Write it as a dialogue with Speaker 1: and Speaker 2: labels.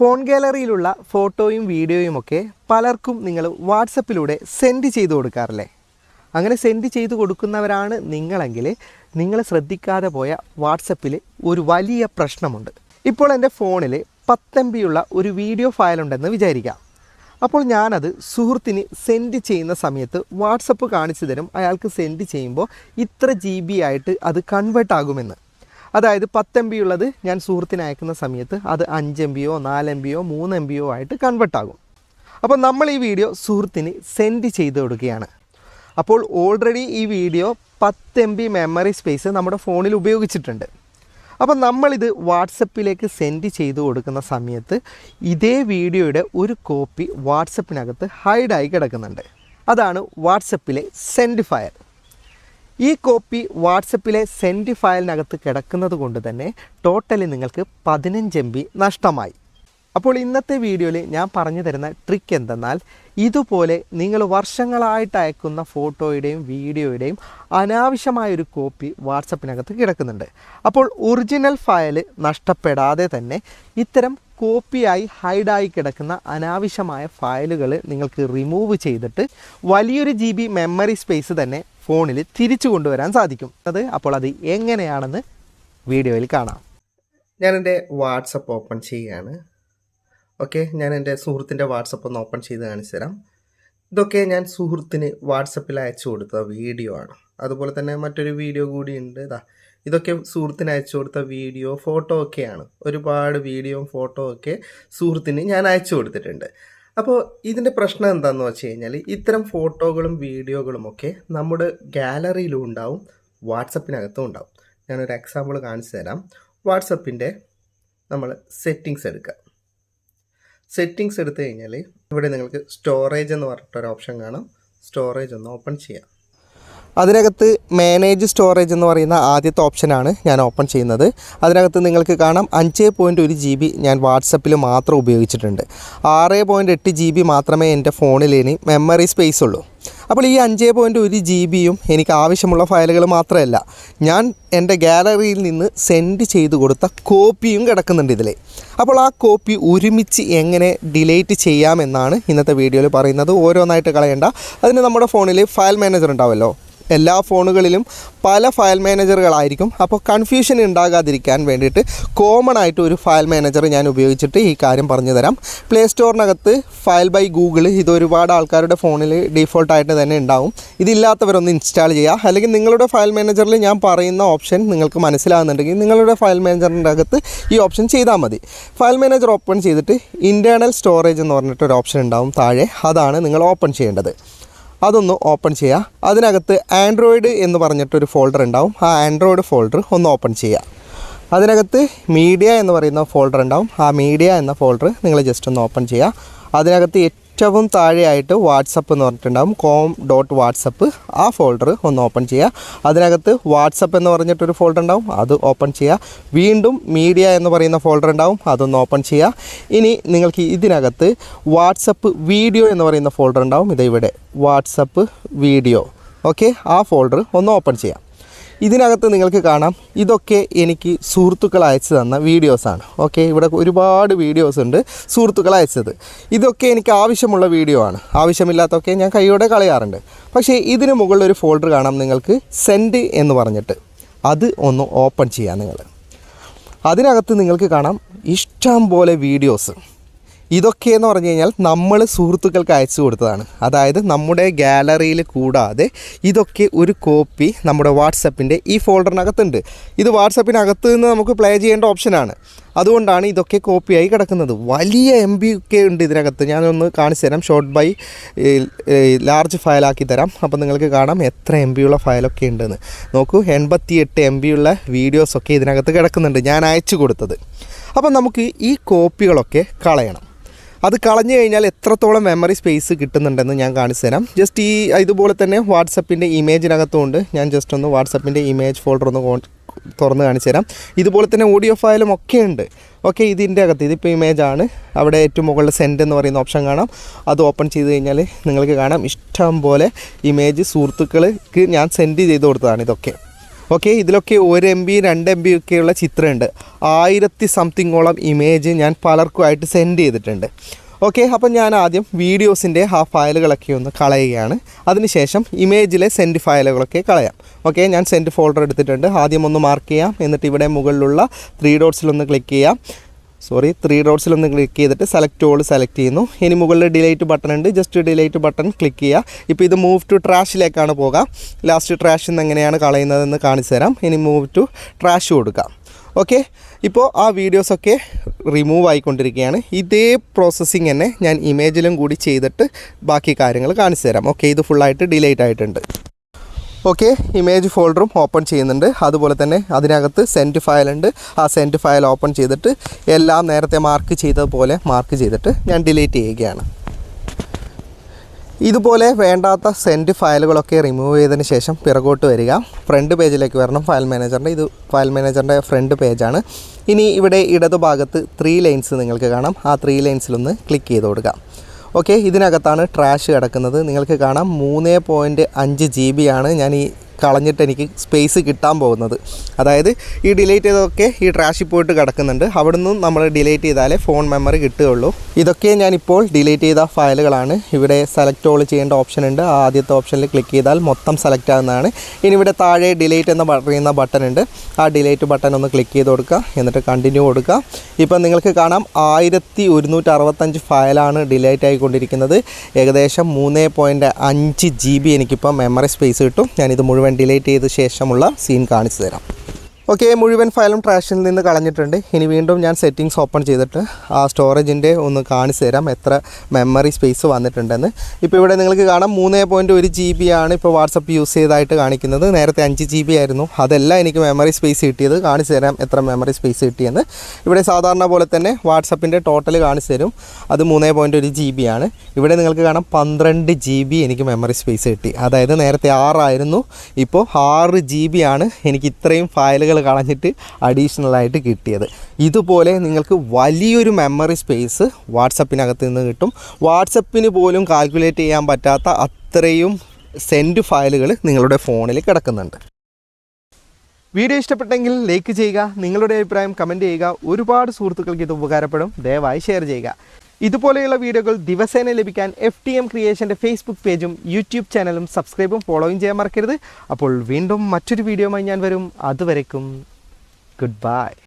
Speaker 1: Phone ഗാലറിയിലുള്ള ഫോട്ടോയും വീഡിയോയും ഒക്കെ പലർക്കും നിങ്ങൾ വാട്സപ്പിലൂടെ സെൻഡ് ചെയ്തു കൊടുക്കാറില്ലേ? അങ്ങനെ സെൻഡ് ചെയ്ത് കൊടുക്കുന്നവരാണ് നിങ്ങളെങ്കിൽ നിങ്ങൾ ശ്രദ്ധിക്കാതെ പോയ വാട്സപ്പിൽ ഒരു വലിയ പ്രശ്നമുണ്ട്. ഇപ്പോൾ എന്റെ ഫോണിൽ ബിയുള്ള ഒരു വീഡിയോ ഫയൽ ഉണ്ടെന്ന് വിചാരിക്കാം. അപ്പോൾ ഞാനത് സുഹൃത്തിന് സെൻഡ് ചെയ്യുന്ന സമയത്ത് വാട്സപ്പ് കാണിച്ചു തരും. അയാൾക്ക് സെൻഡ് ചെയ്യുമ്പോൾ ഇത്ര ജി ബി ആയിട്ട് അത് കൺവേർട്ട് ആകുമെന്ന്. അതായത് പത്ത് എം ബി ഉള്ളത് ഞാൻ സുഹൃത്തിന് അയക്കുന്ന സമയത്ത് അത് അഞ്ച് എം ബിയോ നാല് എം ബിയോ മൂന്ന് എം ബിയോ ആയിട്ട് കൺവേർട്ട് ആകും. അപ്പോൾ നമ്മൾ ഈ വീഡിയോ സുഹൃത്തിന് സെൻഡ് ചെയ്ത് കൊടുക്കുകയാണ്. അപ്പോൾ ഓൾറെഡി ഈ വീഡിയോ പത്ത് എം ബി മെമ്മറി സ്പേസ് നമ്മുടെ ഫോണിൽ ഉപയോഗിച്ചിട്ടുണ്ട്. അപ്പോൾ നമ്മളിത് വാട്സപ്പിലേക്ക് സെൻഡ് ചെയ്ത് കൊടുക്കുന്ന സമയത്ത് ഇതേ വീഡിയോയുടെ ഒരു കോപ്പി വാട്സപ്പിനകത്ത് ഹൈഡായി കിടക്കുന്നുണ്ട്. അതാണ് വാട്സപ്പിലെ സെൻഡ് ഫയൽ ഈ കോപ്പി വാട്സപ്പിലെ സെൻഡ് ഫയലിനകത്ത് കിടക്കുന്നത് കൊണ്ട് തന്നെ ടോട്ടലി നിങ്ങൾക്ക് പതിനഞ്ച് എം ബി നഷ്ടമായി. അപ്പോൾ ഇന്നത്തെ വീഡിയോയിൽ ഞാൻ പറഞ്ഞു തരുന്ന ട്രിക്ക് എന്തെന്നാൽ ഇതുപോലെ നിങ്ങൾ വർഷങ്ങളായിട്ട് അയക്കുന്ന ഫോട്ടോയുടെയും വീഡിയോയുടെയും അനാവശ്യമായൊരു കോപ്പി വാട്സപ്പിനകത്ത് കിടക്കുന്നുണ്ട്. അപ്പോൾ ഒറിജിനൽ ഫയൽ നഷ്ടപ്പെടാതെ തന്നെ ഇത്തരം കോപ്പിയായി ഹൈഡായി കിടക്കുന്ന അനാവശ്യമായ ഫയലുകൾ നിങ്ങൾക്ക് റിമൂവ് ചെയ്തിട്ട് വലിയൊരു ജി ബി മെമ്മറി സ്പേസ് തന്നെ ഫോണിൽ തിരിച്ചു കൊണ്ടുവരാൻ സാധിക്കും. അത് അപ്പോൾ അത് എങ്ങനെയാണെന്ന് വീഡിയോയിൽ കാണാം. ഞാൻ എന്റെ വാട്സപ്പ് ഓപ്പൺ ചെയ്യുകയാണ്. ഓക്കെ ഞാൻ എന്റെ സുഹൃത്തിന്റെ വാട്സപ്പ് ഒന്ന് ഓപ്പൺ ചെയ്ത് കാണിച്ചു തരാം. ഇതൊക്കെ ഞാൻ സുഹൃത്തിന് വാട്സപ്പിൽ അയച്ചു കൊടുത്ത വീഡിയോ ആണ്. അതുപോലെ തന്നെ മറ്റൊരു വീഡിയോ കൂടി ഉണ്ട്. ഇതാ ഇതൊക്കെ സുഹൃത്തിന് അയച്ചു കൊടുത്ത വീഡിയോ ഫോട്ടോ ഒക്കെയാണ്. ഒരുപാട് വീഡിയോയും ഫോട്ടോ ഒക്കെ സുഹൃത്തിന് ഞാൻ അയച്ചു കൊടുത്തിട്ടുണ്ട്. അപ്പോൾ ഇതിന്റെ പ്രശ്നം എന്താണെന്ന് വെച്ച് കഴിഞ്ഞാൽ ഇത്തരം ഫോട്ടോകളും വീഡിയോകളും ഒക്കെ നമ്മുടെ ഗാലറിയിലും ഉണ്ടാവും വാട്സപ്പിനകത്തും ഉണ്ടാവും. ഞാനൊരു എക്സാമ്പിൾ കാണിച്ചു തരാം. വാട്സപ്പിന്റെ നമ്മൾ സെറ്റിങ്സ് എടുക്കുക. സെറ്റിങ്സ് എടുത്തു കഴിഞ്ഞാൽ ഇവിടെ നിങ്ങൾക്ക് സ്റ്റോറേജ് എന്ന് പറഞ്ഞിട്ടൊരു ഓപ്ഷൻ കാണാം. സ്റ്റോറേജ് ഒന്ന് ഓപ്പൺ ചെയ്യാം. അതിനകത്ത് മാനേജ് സ്റ്റോറേജ് എന്ന് പറയുന്ന ആദ്യത്തെ ഓപ്ഷനാണ് ഞാൻ ഓപ്പൺ ചെയ്യുന്നത്. അതിനകത്ത് നിങ്ങൾക്ക് കാണാം അഞ്ച് പോയിന്റ് ഒരു ജി ബി ഞാൻ വാട്സപ്പിൽ മാത്രം ഉപയോഗിച്ചിട്ടുണ്ട്. ആറ് പോയിന്റ് എട്ട് ജി ബി മാത്രമേ എന്റെ ഫോണിൽ ഇനി മെമ്മറി സ്പേസ് ഉള്ളൂ. അപ്പോൾ ഈ അഞ്ച് പോയിന്റ് ഒരു ജി ബിയും എനിക്ക് ആവശ്യമുള്ള ഫയലുകൾ മാത്രമല്ല ഞാൻ എന്റെ ഗാലറിയിൽ നിന്ന് സെൻഡ് ചെയ്തു കൊടുത്ത കോപ്പിയും കിടക്കുന്നുണ്ട് ഇതിൽ അപ്പോൾ ആ കോപ്പി ഒരുമിച്ച് എങ്ങനെ ഡിലേറ്റ് ചെയ്യാമെന്നാണ് ഇന്നത്തെ വീഡിയോയിൽ പറയുന്നത്. ഓരോന്നായിട്ട് കളയണ്ട. അതിന് നമ്മുടെ ഫോണിൽ ഫയൽ മാനേജർ ഉണ്ടാവുമല്ലോ എല്ലാ ഫോണുകളിലും പല ഫയൽ മാനേജറുകളായിരിക്കും അപ്പോൾ കൺഫ്യൂഷൻ ഉണ്ടാകാതിരിക്കാൻ വേണ്ടിയിട്ട് കോമൺ ആയിട്ട് ഒരു ഫയൽ മാനേജർ ഞാൻ ഉപയോഗിച്ചിട്ട് ഈ കാര്യം പറഞ്ഞു തരാം. പ്ലേ സ്റ്റോറിനകത്ത് ഫയൽ ബൈ ഗൂഗിൾ ഇത് ഒരുപാട് ആൾക്കാരുടെ ഫോണിൽ ഡീഫോൾട്ടായിട്ട് തന്നെ ഉണ്ടാവും. ഇതില്ലാത്തവരൊന്ന് ഇൻസ്റ്റാൾ ചെയ്യുക അല്ലെങ്കിൽ നിങ്ങളുടെ ഫയൽ മാനേജറിൽ ഞാൻ പറയുന്ന ഓപ്ഷൻ നിങ്ങൾക്ക് മനസ്സിലാകുന്നുണ്ടെങ്കിൽ നിങ്ങളുടെ ഫയൽ മാനേജറിന്റെ അകത്ത് ഈ ഓപ്ഷൻ ചെയ്താൽ മതി. ഫയൽ മാനേജർ ഓപ്പൺ ചെയ്തിട്ട് ഇന്റേർണൽ സ്റ്റോറേജ് എന്ന് പറഞ്ഞിട്ടൊരു ഓപ്ഷൻ ഉണ്ടാവും താഴെ. അതാണ് നിങ്ങൾ ഓപ്പൺ ചെയ്യേണ്ടത്. അതൊന്ന് ഓപ്പൺ ചെയ്യുക അതിനകത്ത് ആൻഡ്രോയിഡ് എന്ന് പറഞ്ഞിട്ടൊരു ഫോൾഡർ ഉണ്ടാവും. ആ ആൻഡ്രോയിഡ് ഫോൾഡർ ഒന്ന് ഓപ്പൺ ചെയ്യുക അതിനകത്ത് മീഡിയ എന്ന് പറയുന്ന ഫോൾഡർ ഉണ്ടാവും. ആ മീഡിയ എന്ന ഫോൾഡർ നിങ്ങൾ ജസ്റ്റ് ഒന്ന് ഓപ്പൺ ചെയ്യുക അതിനകത്ത് ഏറ്റവും താഴെയായിട്ട് വാട്സപ്പ് എന്ന് പറഞ്ഞിട്ടുണ്ടാകും കോം ഡോട്ട് വാട്സപ്പ്. ആ ഫോൾഡർ ഒന്ന് ഓപ്പൺ ചെയ്യുക. അതിനകത്ത് വാട്സപ്പ് എന്ന് പറഞ്ഞിട്ടൊരു ഫോൾഡർ ഉണ്ടാവും. അത് ഓപ്പൺ ചെയ്യുക. വീണ്ടും മീഡിയ എന്ന് പറയുന്ന ഫോൾഡർ ഉണ്ടാവും. അതൊന്ന് ഓപ്പൺ ചെയ്യുക. ഇനി നിങ്ങൾക്ക് ഇതിനകത്ത് വാട്സപ്പ് വീഡിയോ എന്ന് പറയുന്ന ഫോൾഡർ ഉണ്ടാവും. ഇത് ഇവിടെ. വാട്സപ്പ് വീഡിയോ ഓക്കെ ആ ഫോൾഡർ ഒന്ന് ഓപ്പൺ ചെയ്യാം. ഇതിനകത്ത് നിങ്ങൾക്ക് കാണാം. ഇതൊക്കെ എനിക്ക് സുഹൃത്തുക്കൾ അയച്ചു തന്ന വീഡിയോസാണ് ഓക്കെ ഇവിടെ ഒരുപാട് വീഡിയോസ് ഉണ്ട് സുഹൃത്തുക്കൾ അയച്ചത്. ഇതൊക്കെ എനിക്ക് ആവശ്യമുള്ള വീഡിയോ ആണ്. ആവശ്യമില്ലാത്തൊക്കെ ഞാൻ കൈയോടെ കളയാറുണ്ട്. പക്ഷേ ഇതിന് മുകളിൽ ഒരു ഫോൾഡർ കാണാം നിങ്ങൾക്ക്. സെൻഡ് എന്ന് പറഞ്ഞിട്ട്. അത് ഒന്ന് ഓപ്പൺ ചെയ്യാം നിങ്ങൾ. അതിനകത്ത് നിങ്ങൾക്ക് കാണാം ഇഷ്ടം പോലെ വീഡിയോസ് ഇതൊക്കെ എന്ന് പറഞ്ഞു കഴിഞ്ഞാൽ നമ്മൾ സുഹൃത്തുക്കൾക്ക് അയച്ചു കൊടുത്തതാണ്. അതായത് നമ്മുടെ ഗാലറിയിൽ കൂടാതെ ഇതൊക്കെ ഒരു കോപ്പി നമ്മുടെ വാട്സപ്പിന്റെ ഈ ഫോൾഡറിനകത്തുണ്ട്. ഇത് വാട്സപ്പിനകത്ത് നിന്ന് നമുക്ക് പ്ലേ ചെയ്യേണ്ട ഓപ്ഷനാണ്. അതുകൊണ്ടാണ് ഇതൊക്കെ കോപ്പിയായി കിടക്കുന്നത്. വലിയ എം ബി ഒക്കെ ഉണ്ട് ഇതിനകത്ത്. ഞാനൊന്ന് കാണിച്ചു തരാം. ഷോർട്ട് ബൈ ലാർജ് ഫയലാക്കി തരാം. അപ്പോൾ നിങ്ങൾക്ക് കാണാം എത്ര എം ബി ഉള്ള ഫയലൊക്കെ ഉണ്ടെന്ന്. നോക്കൂ എൺപത്തി എട്ട് എം ബി ഉള്ള വീഡിയോസൊക്കെ ഇതിനകത്ത് കിടക്കുന്നുണ്ട്. ഞാൻ അയച്ചു കൊടുത്തത്. അപ്പം നമുക്ക് ഈ കോപ്പികളൊക്കെ കളയണം. അത് കളഞ്ഞു കഴിഞ്ഞാൽ എത്രത്തോളം മെമ്മറി സ്പേസ് കിട്ടുന്നുണ്ടെന്ന് ഞാൻ കാണിച്ചു തരാം. ജസ്റ്റ് ഈ ഇതുപോലെ തന്നെ വാട്സപ്പിന്റെ ഇമേജിനകത്തുകൊണ്ട് ഞാൻ ജസ്റ്റ് ഒന്ന് വാട്സപ്പിന്റെ ഇമേജ് ഫോൾഡർ ഒന്ന് തുറന്ന് കാണിച്ചു തരാം. ഇതുപോലെ തന്നെ ഓഡിയോ ഫയലും ഒക്കെ ഉണ്ട് ഓക്കെ ഇതിന്റെ അകത്ത് ഇതിപ്പോൾ ഇമേജ് ആണ്. അവിടെ ഏറ്റവും മുകളിൽ സെൻഡ് എന്ന് പറയുന്ന ഓപ്ഷൻ കാണാം. അത് ഓപ്പൺ ചെയ്ത് കഴിഞ്ഞാൽ നിങ്ങൾക്ക് കാണാം. ഇഷ്ടം പോലെ ഇമേജ് സുഹൃത്തുക്കൾക്ക് ഞാൻ സെൻഡ് ചെയ്ത് കൊടുത്തതാണ് ഇതൊക്കെ. ഓക്കെ ഇതിലൊക്കെ ഒരു എം ബി രണ്ട് എം ബി ഒക്കെയുള്ള ചിത്രമുണ്ട്. ആയിരത്തി സംതിങ്ങോളം ഇമേജ് ഞാൻ പലർക്കുമായിട്ട് സെൻഡ് ചെയ്തിട്ടുണ്ട്. ഓക്കെ അപ്പം ഞാൻ ആദ്യം വീഡിയോസിന്റെ ആ ഫയലുകളൊക്കെ ഒന്ന് കളയുകയാണ്. അതിനുശേഷം ഇമേജിലെ സെൻഡ് ഫയലുകളൊക്കെ കളയാം. ഓക്കെ ഞാൻ സെൻഡ് ഫോൾഡർ എടുത്തിട്ടുണ്ട്. ആദ്യം ഒന്ന് മാർക്ക് ചെയ്യാം. എന്നിട്ട് ഇവിടെ മുകളിലുള്ള ത്രീ ഡോട്ട്സിലൊന്ന് ക്ലിക്ക് ചെയ്യാം. സോറി ത്രീ ഡോട്ട്സിൽ ഒന്ന് ക്ലിക്ക് ചെയ്തിട്ട് സെലക്ട് ഓൾ സെലക്ട് ചെയ്യുന്നു. ഇനി മുകളിൽ ഡിലൈറ്റ് ബട്ടൺ ഉണ്ട്. ജസ്റ്റ് ഡിലൈറ്റ് ബട്ടൺ ക്ലിക്ക് ചെയ്യുക. ഇപ്പോൾ ഇത് മൂവ് ടു ട്രാഷിലേക്കാണ് പോകാം. ലാസ്റ്റ് ട്രാഷിൽ നിന്ന് എങ്ങനെയാണ് കളയുന്നതെന്ന് കാണിച്ചു തരാം. ഇനി മൂവ് ടു ട്രാഷ് കൊടുക്കാം. ഓക്കെ ഇപ്പോൾ ആ വീഡിയോസൊക്കെ റിമൂവ് ആയിക്കൊണ്ടിരിക്കുകയാണ്. ഇതേ പ്രോസസ്സിങ് തന്നെ ഞാൻ ഇമേജിലും കൂടി ചെയ്തിട്ട് ബാക്കി കാര്യങ്ങൾ കാണിച്ചു തരാം. ഓക്കെ ഇത് ഫുള്ളായിട്ട് ഡിലൈറ്റ് ആയിട്ടുണ്ട്. ഓക്കെ ഇമേജ് ഫോൾഡറും ഓപ്പൺ ചെയ്യുന്നുണ്ട്. അതുപോലെ തന്നെ അതിനകത്ത് സെന്റ് ഫയലുണ്ട് ആ സെന്റ് ഫയൽ ഓപ്പൺ ചെയ്തിട്ട് എല്ലാം നേരത്തെ മാർക്ക് ചെയ്തതുപോലെ മാർക്ക് ചെയ്തിട്ട് ഞാൻ ഡിലീറ്റ് ചെയ്യുകയാണ്. ഇതുപോലെ വേണ്ടാത്ത സെന്റ് ഫയലുകളൊക്കെ റിമൂവ് ചെയ്തതിന് ശേഷം പിറകോട്ട് വരിക. ഫ്രണ്ട് പേജിലേക്ക് വരണം. ഫയൽ മാനേജറിന്റെ ഇത് ഫയൽ മാനേജറിന്റെ ഫ്രണ്ട് പേജാണ് ഇനി ഇവിടെ ഇടതുഭാഗത്ത് ത്രീ ലൈൻസ് നിങ്ങൾക്ക് കാണാം. ആ ത്രീ ലൈൻസിലൊന്ന് ക്ലിക്ക് ചെയ്ത് കൊടുക്കാം. ഓക്കെ ഇതിനകത്താണ് ട്രാഷ് കിടക്കുന്നത്. നിങ്ങൾക്ക് കാണാം മൂന്ന് പോയിന്റ് അഞ്ച് ജി ബി ആണ്. ഞാൻ ഈ കളഞ്ഞിട്ട് എനിക്ക് സ്പേസ് കിട്ടാൻ പോകുന്നത്. അതായത് ഈ ഡിലീറ്റ് ചെയ്തതൊക്കെ ഈ ട്രാഷിൽ പോയിട്ട് കിടക്കുന്നുണ്ട്. അവിടെ നിന്നും നമ്മൾ ഡിലീറ്റ് ചെയ്താലേ ഫോൺ മെമ്മറി കിട്ടുകയുള്ളൂ. ഇതൊക്കെ ഞാനിപ്പോൾ ഡിലീറ്റ് ചെയ്ത ഫയലുകളാണ്. ഇവിടെ സെലക്ട് ഓൾ ചെയ്യേണ്ട ഓപ്ഷൻ ഉണ്ട്. ആദ്യത്തെ ഓപ്ഷനിൽ ക്ലിക്ക് ചെയ്താൽ മൊത്തം സെലക്ട് ആകുന്നതാണ് ഇനി ഇവിടെ താഴെ ഡിലീറ്റ് എന്ന് പറയുന്ന ബട്ടൺ ഉണ്ട്. ആ ഡിലീറ്റ് ബട്ടൺ ഒന്ന് ക്ലിക്ക് ചെയ്ത് കൊടുക്കുക. എന്നിട്ട് കണ്ടിന്യൂ കൊടുക്കുക. ഇപ്പം നിങ്ങൾക്ക് കാണാം ആയിരത്തി ഒരുന്നൂറ്റി അറുപത്തഞ്ച് ഫയലാണ് ഡിലീറ്റ് ആയിക്കൊണ്ടിരിക്കുന്നത്. ഏകദേശം മൂന്ന് പോയിന്റ് അഞ്ച് ജി ബി എനിക്കിപ്പോൾ മെമ്മറി സ്പേസ് കിട്ടും. ഞാനിത് മുഴുവൻ ഡിലീറ്റ് ചെയ്ത ശേഷമുള്ള സീൻ കാണിച്ചു തരാം ഓക്കെ മുഴുവൻ ഫയലും ട്രാഷിൽ നിന്ന് കളഞ്ഞിട്ടുണ്ട്. ഇനി വീണ്ടും ഞാൻ സെറ്റിങ്സ് ഓപ്പൺ ചെയ്തിട്ട് ആ സ്റ്റോറേജിന്റെ ഒന്ന് കാണിച്ചു തരാം എത്ര മെമ്മറി സ്പേസ് വന്നിട്ടുണ്ടെന്ന്. ഇപ്പോൾ ഇവിടെ നിങ്ങൾക്ക് കാണാം മൂന്ന് പോയിന്റ് ഒരു ജി ബി ആണ് ഇപ്പോൾ വാട്സപ്പ് യൂസ് ചെയ്തായിട്ട് കാണിക്കുന്നത്. നേരത്തെ അഞ്ച് ജി ബി ആയിരുന്നു. അതെല്ലാം എനിക്ക് മെമ്മറി സ്പേസ് കിട്ടിയത്. കാണിച്ചു തരാം എത്ര മെമ്മറി സ്പേസ് കിട്ടിയെന്ന്. ഇവിടെ സാധാരണ പോലെ തന്നെ വാട്സപ്പിന്റെ ടോട്ടൽ കാണിച്ചു തരും. അത് മൂന്ന് പോയിന്റ് ഒരു ജി ബി ആണ്. ഇവിടെ നിങ്ങൾക്ക് കാണാം പന്ത്രണ്ട് ജി ബി എനിക്ക് മെമ്മറി സ്പേസ് കിട്ടി. അതായത് നേരത്തെ ആറായിരുന്നു. ഇപ്പോൾ ആറ് ജി ബി ആണ്. എനിക്ക് ഇത്രയും ഫയലുകൾ കളഞ്ഞിട്ട് അഡീഷണൽ ആയിട്ട് കിട്ടിയത്. ഇതുപോലെ നിങ്ങൾക്ക് വലിയൊരു മെമ്മറി സ്പേസ് വാട്സപ്പിനകത്ത് നിന്ന് കിട്ടും. വാട്സപ്പിന് പോലും കാൽക്കുലേറ്റ് ചെയ്യാൻ പറ്റാത്ത അത്രയും സെന്റ് ഫയലുകൾ നിങ്ങളുടെ ഫോണിൽ കിടക്കുന്നുണ്ട്. വീഡിയോ ഇഷ്ടപ്പെട്ടെങ്കിൽ ലൈക്ക് ചെയ്യുക നിങ്ങളുടെ അഭിപ്രായം കമന്റ് ചെയ്യുക. ഒരുപാട് സുഹൃത്തുക്കൾക്ക് ഇത് ഉപകാരപ്പെടും. ദയവായി ഷെയർ ചെയ്യുക. ഇതുപോലെയുള്ള വീഡിയോകൾ ദിവസേന ലഭിക്കാൻ എഫ് ടി എം ക്രിയേഷന്റെ ഫേസ്ബുക്ക് പേജും യൂട്യൂബ് ചാനലും സബ്സ്ക്രൈബും ഫോളോയും ചെയ്യാൻ മറക്കരുത്. അപ്പോൾ വീണ്ടും മറ്റൊരു വീഡിയോയുമായി ഞാൻ വരും. അതുവരേക്കും ഗുഡ് ബൈ